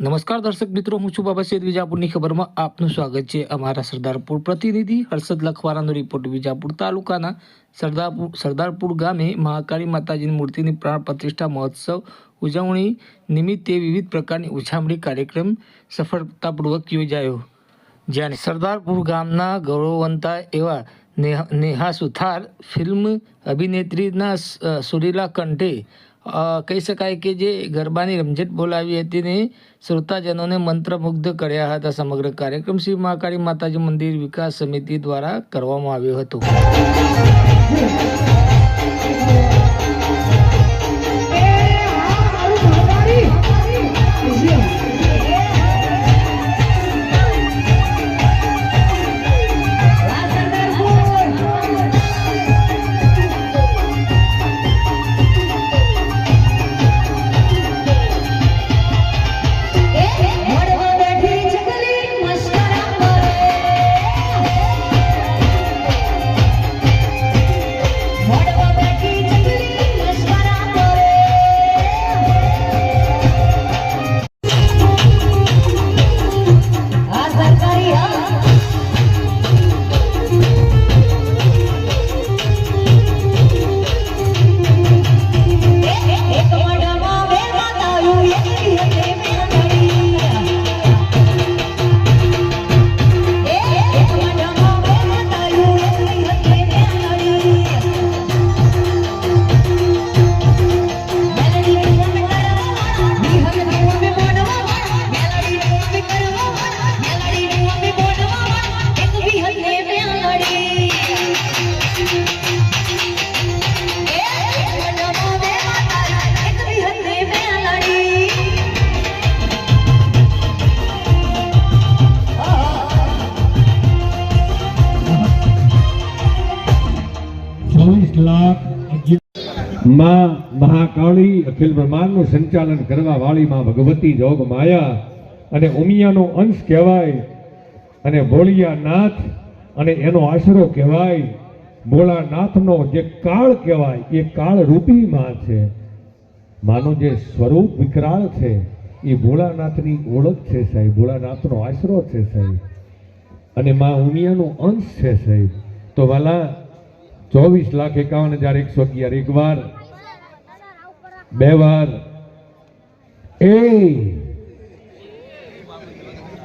નમસ્કાર દર્શક મિત્રો, હું છું બાબા સૈદ વિજાપુરની ખબરમાં. આપનું સ્વાગત છે અમારા સરદારપુર પ્રતિનિધિ હર્ષદ લખવારાનો રિપોર્ટ વિજાપુર તાલુકાના સરદારપુર સરદારપુર ગામે મહાકાળી માતાજીની મૂર્તિની પ્રાણ પ્રતિષ્ઠા મહોત્સવ ઉજવણી નિમિત્તે વિવિધ પ્રકારની ઉછામણી કાર્યક્રમ સફળતાપૂર્વક યોજાયો. જ્યાં સરદારપુર ગામના ગૌરવવંતા એવા નેહા સુથાર ફિલ્મ અભિનેત્રીના સુરીલા કંઠે કહી શકાય કે જે ગરબાની રમઝટ બોલાવી હતી ને શ્રોતાજનોને મંત્રમુગ્ધ કર્યા હતા સમગ્ર કાર્યક્રમ શ્રી મહાકાળી માતાજી મંદિર વિકાસ સમિતિ દ્વારા કરવામાં આવ્યો હતો. માં મહાકાળી અખિલ બ્રહ્માંડનું સંચાલન કરવા વાળી માં ભગવતી જોગ માયા અને ઉમિયાનો અંશ કહેવાય અને ભોળિયાનાથ અને એનો આશરો કહેવાય. ભોળાનાથનો જે કાળ કહેવાય, એ કાળ રૂપી માં છે. માનું જે સ્વરૂપ વિકરાળ છે, એ ભોળાનાથની ઓળખ છે સાહેબ, ભોળાનાથનો આશરો છે સાહેબ. અને માં ઉમિયાનો અંશ છે સાહેબ. તો વાલા ચોવીસ લાખ એકાવન હજાર એકસો અગિયાર. એક વાર, બે વાર. એ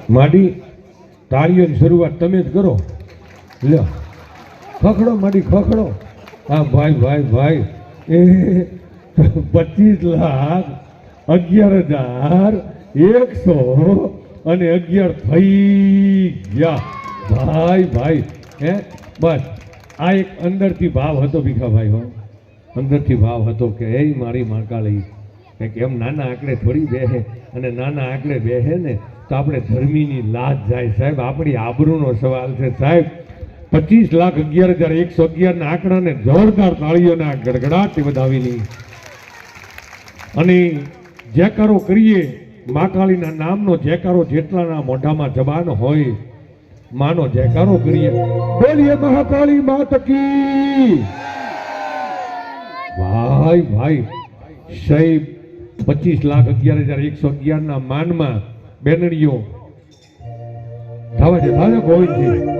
માડી તાળીઓની શરૂઆત તમે જ કરો. લ્યો. ખખડો માડી, ખખડો. હા ભાઈ ભાઈ ભાઈ. એ પચીસ લાખ અગિયાર હજાર એકસો અને અગિયાર થઈ ગયા. ભાઈ ભાઈ. હે? બસ. આ એક અંદરથી ભાવ હતો ભીખાભાઈ હો. અંદરથી ભાવ હતો કે એ મારી માકાળી કે એમ નાના આંકડે થોડી બેહે અને નાના આંકડે બેહે ને તો આપણે ધર્મીની લાજ જાય. સાહેબ, આપણી આબરૂનો સવાલ છે. સાહેબ, પચીસ લાખ અગિયાર હજાર એકસો અગિયારના આંકડાને જોરદાર તાળીઓના ગડગડાટથી વધાવીની અને જેકારો કરીએ મા કાળીના નામનો જેકારો જેટલાના મોઢામાં જબાન હોય માનો જયકારો કરીએ. બોલીએ મહાકાળી માત કી. ભાઈ ભાઈ, સાહેબ, પચીસ લાખ અગિયાર હજાર એકસો અગિયાર ના માનમાં બેનડીઓ. થવા થાવા ગોવિંદજી.